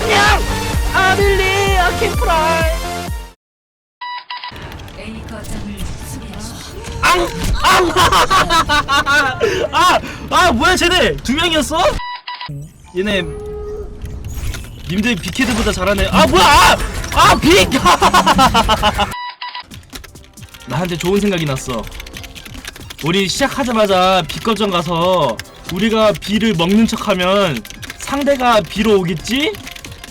그냥 아빌리 아킨프라이 A 거점을 수비하십시오. 앙! 앙! 아! 아 뭐야 쟤네 두 명이었어? 얘네 님들 빅헤드보다 잘하네 아 뭐야 아! 아 빅! 나한테 좋은 생각이 났어 우리 시작하자마자 빅거점 가서 우리가 B를 먹는 척하면 상대가 B로 오겠지?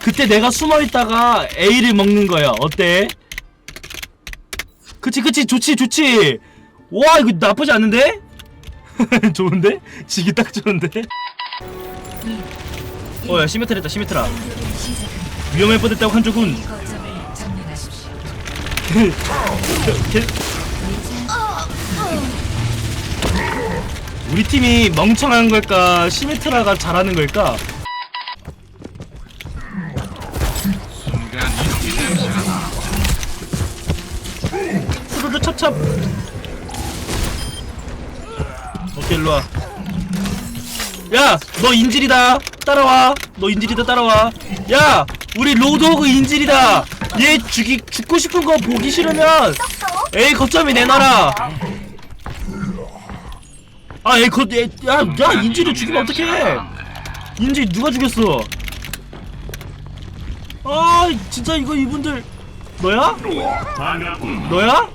그때 내가 숨어있다가 A를 먹는 거야 어때? 그치 그치 좋지 좋지 와 이거 나쁘지 않은데? 좋은데? 지기 딱 좋은데? 어야 시메트라 했다 시메트라. 위험할 뻔했다고 거 우리 팀이 멍청한 걸까? 시메트라가 잘하는 걸까? 후루루 찹찹 오케이 일로와. 야 너 인질이다. 따라와. 너 인질이다 따라와. 야 우리 로드호그 인질이다. 얘 죽이 죽고 싶은 거 보기 싫으면. 에이 거점이 내놔라 아 에이 거 에, 야, 야 인질을 죽이면 어떡해 인질 누가 죽였어 아 진짜 이거 이분들 너야? 너야?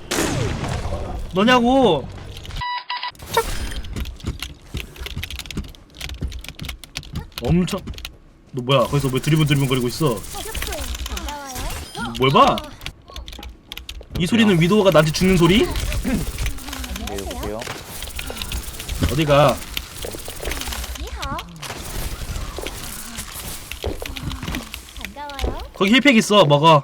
너냐고 착. 엄청 너 뭐야 거기서 뭐 드리블 드리블 거리고 있어 뭘 봐? 이 소리는 위도우가 나한테 죽는 소리? 어디가? 거기 힐팩 있어 먹어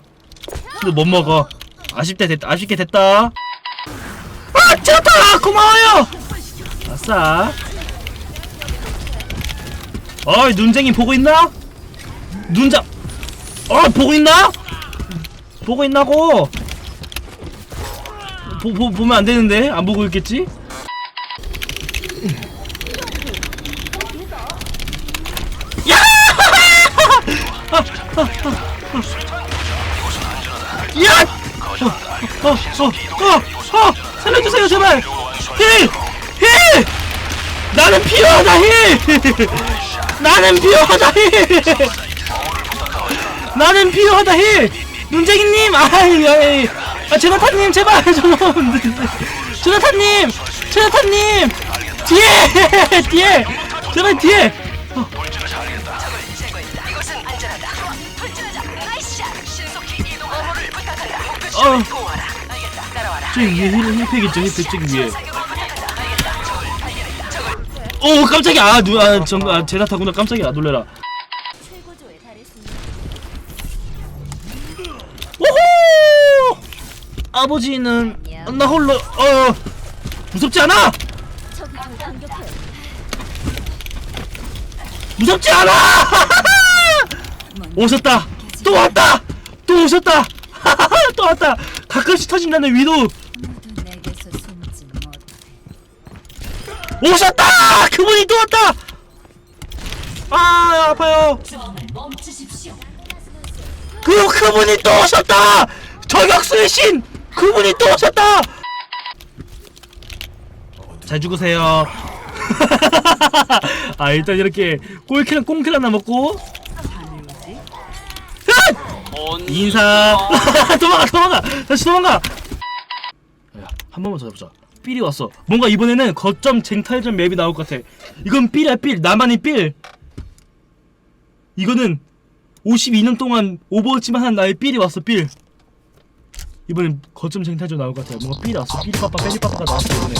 근데 못 먹어 아쉽게 됐다 아쉽게 됐다 아 찌었다 고마워요 아싸 어이 눈쟁이 보고 있나? 눈잡 어 보고 있나? 보고 있나고 보, 보, 보면 안 되는데 안 보고 있겠지? 어, 어, 어, 어, 어, 살려주세요, 제발! 힐! 힐! 나는 필요하다, 힐! 나는 필요하다, 힐! 나는 필요하다, 힐! 눈쟁이님! 아이, 아이, 아, 제나타님, 제발, 좀! 제나타님! 제나타님! 뒤에! 뒤에! 제발, 뒤에! 어. 저기 위에 힐, 힐팩 있죠 힐팩 저기 위에. 오 깜짝이야. 아, 누, 아, 정, 아 제나타구나. 깜짝이야. 놀래라. 오호! 아버지는 나 홀로 어 무섭지 않아. 무섭지 않아! 오셨다. 또 왔다. 또 오셨다. 또 왔다. 가끔씩 터진다는 위도 오셨다 그분이 또 왔다 아 아파요. 그 그분이 또 오셨다! 저격수의 신! 그분이 또 오셨다! 잘 죽으세요. 아 일단 이렇게 꼴킬 꽁킬 하나 먹고 으악! 인사 도망가 도망가 다시 도망가 야 한 번만 더 해보자 삘이 왔어. 뭔가 이번에는 거점 쟁탈전 맵이 나올 것 같아. 이건 삘이야 삘 나만의 삘. 이거는 52년 동안 오버워치만 한 나의 삘이 왔어 삘. 이번엔 거점 쟁탈전 나올 것 같아. 뭔가 삘이 왔어. 삘이 빠빠 빼리 빠빠가 나왔어 이번에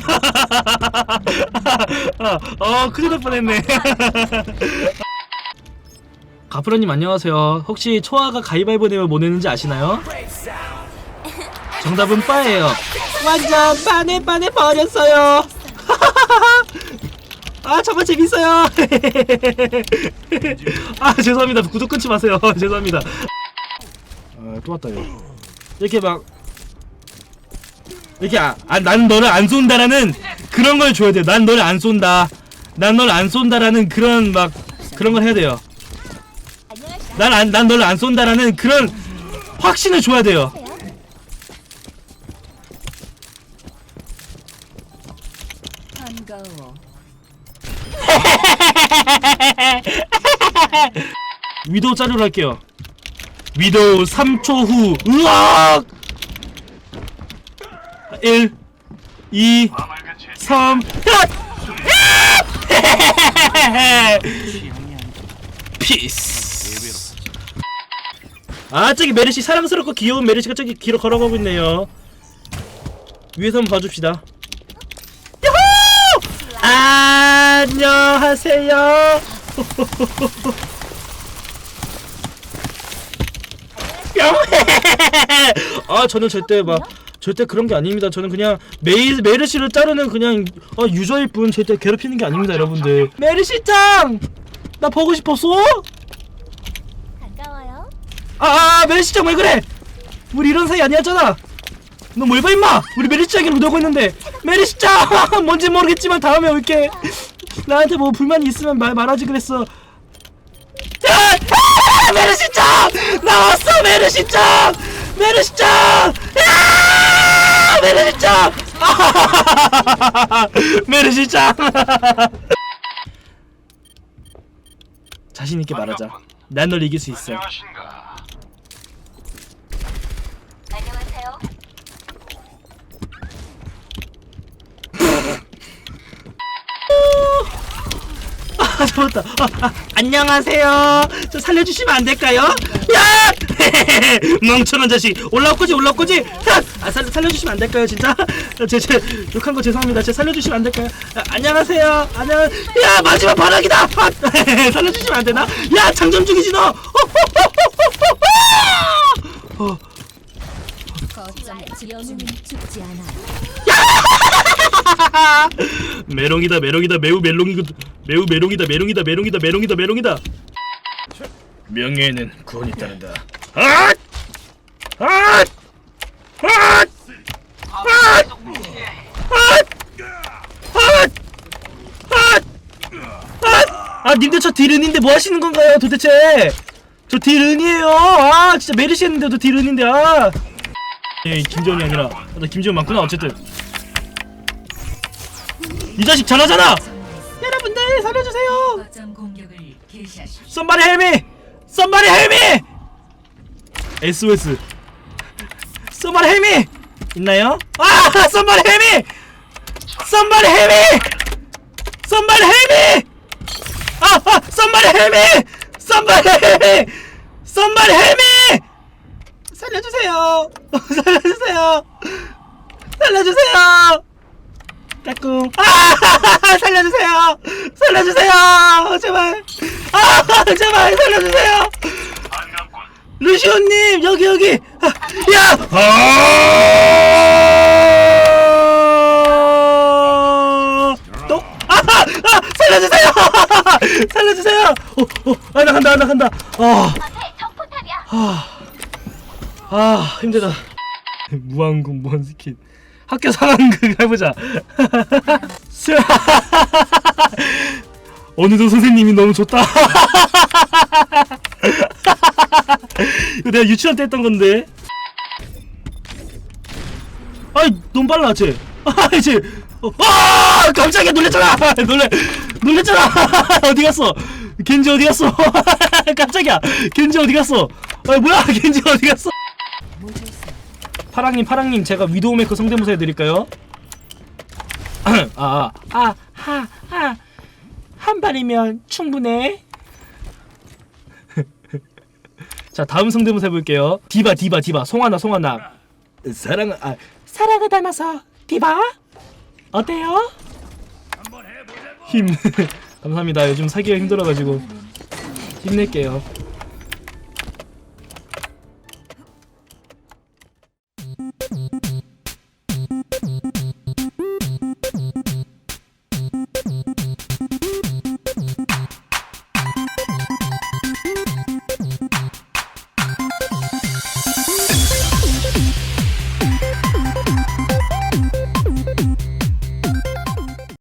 어, 큰일 날 뻔했네. 가프로님 안녕하세요. 혹시 초아가 가위바위보 내면 뭐 내는지 아시나요? 정답은 빠예요. 완전 빠네 빠네 버렸어요. 아 정말 재밌어요. 아 죄송합니다. 구독 끊지 마세요. 죄송합니다. 아 또 왔다 이거. 이렇게 막 이렇게 아, 아, 난 너를 안 쏜다라는 그런 걸 줘야 돼요. 난 너를 안 쏜다. 난 너를 안 쏜다라는 그런 막 그런 걸 해야 돼요. 난, 안, 난 너를 안 쏜다라는 그런 확신을 줘야 돼요. 위도우 자르러 할게요. 위도우 3초 후. 으악! 1, 2, 3, 피스. 아, 저기 메르시 사랑스럽고 귀여운 메르시가 저기 길어 걸어가고 있네요. 위에서 한번 봐줍시다. 야호! 안녕하세요. 아 저는 절대 막 절대 그런 게 아닙니다. 저는 그냥 메이 메르시를 자르는 그냥 어, 유저일 뿐 절대 괴롭히는 게 아닙니다, 여러분들. 메르시 짱! 나 보고 싶었어? 반가워요. 아, 아 메르시 짱왜 그래? 우리 이런 사이 아니었잖아. 너 뭘 봐 임마? 우리 메르시 짱이랑 놀고 있는데 메르시 짱! 뭔지 모르겠지만 다음에 올게. 나한테 뭐 불만이 있으면 말 말하지 그랬어. 야! 아! 메르시 짱! 나왔어 메르시 짱! 메르시 짱! 야! 메르시 짱! 아! 메르시 짱! 자신 있게 말하자. 난 널 이길 수 있어. 안녕하세요. 아 잡았다. 아, 아, 안녕하세요. 저 살려주시면 안 될까요? 야! 멍청한 자식. 올라올 거지 올라올 거지. 야! 아 살, 살려주시면 안 될까요 진짜? 제 제 욕한 거 죄송합니다. 제 살려주시면 안 될까요? 아, 안녕하세요. 안녕. 야 마지막 바닥이다. 아, 살려주시면 안 되나? 야 장전 중이지 너. 어. 메롱이다 메롱이다 매우 메롱이 매우 메롱이다 메롱이다 메롱이다 메롱이다 메롱이다 명예에는 구원이 따른다 아! 님들 저 딜은인데 뭐 하시는 건가요, 도대체? 저 딜은이에요. 아, 진짜 메르시 했는데도 딜은인데, 아. 예, 김재원이 아니라. 아, 나 김재원 맞구나, 어쨌든. 이 자식 잘하잖아! 여러분들, 살려주세요! 거점 공격을 헬미! 썸바리 헬미! SOS 썸바리 헬미 있나요? 아 썸바리 헬미 썸바리 헬미 썸바리 헬미 아 아 썸바리 헬미 썸바리 헬미 썸바리 헬미 살려주세요. 살려주세요. 살려주세요. 까꿍. 아 살려주세요. 살려주세요. 제발. 아 제발. 살려주세요 루시오님 여기 여기. 아, 야! 아! 또? 아, 아 살려주세요! 살려주세요! 어, 어, 아 나 간다 나 간다. 아, 앞에 적포탑이야. 아, 아 힘들다. 무한군 무한 스킨. 학교 상황극 해보자. 스- 어느덧 선생님이 너무 좋다 이거 내가 유치원 때 했던 건데. 아이 너무 빨라 쟤. 아이 쟤 어, 아 깜짝이야 놀랬잖아. 놀래 놀랬잖아. 어디 갔어? 겐지 어디 갔어? 깜짝이야. 겐지 어디 갔어? 아 뭐야? 겐지 어디 갔어? 파랑님 파랑님 제가 위도우 메이커 성대모사 해드릴까요? 아, 아, 하, 하, 한 발이면 충분해. 자, 다음 성대모사 해볼게요. 디바, 디바, 디바, 송하나, 송하나. 사랑, 아, 사랑을 담아서 디바. 어때요? 힘. 감사합니다. 요즘 사기가 힘들어가지고 힘낼게요.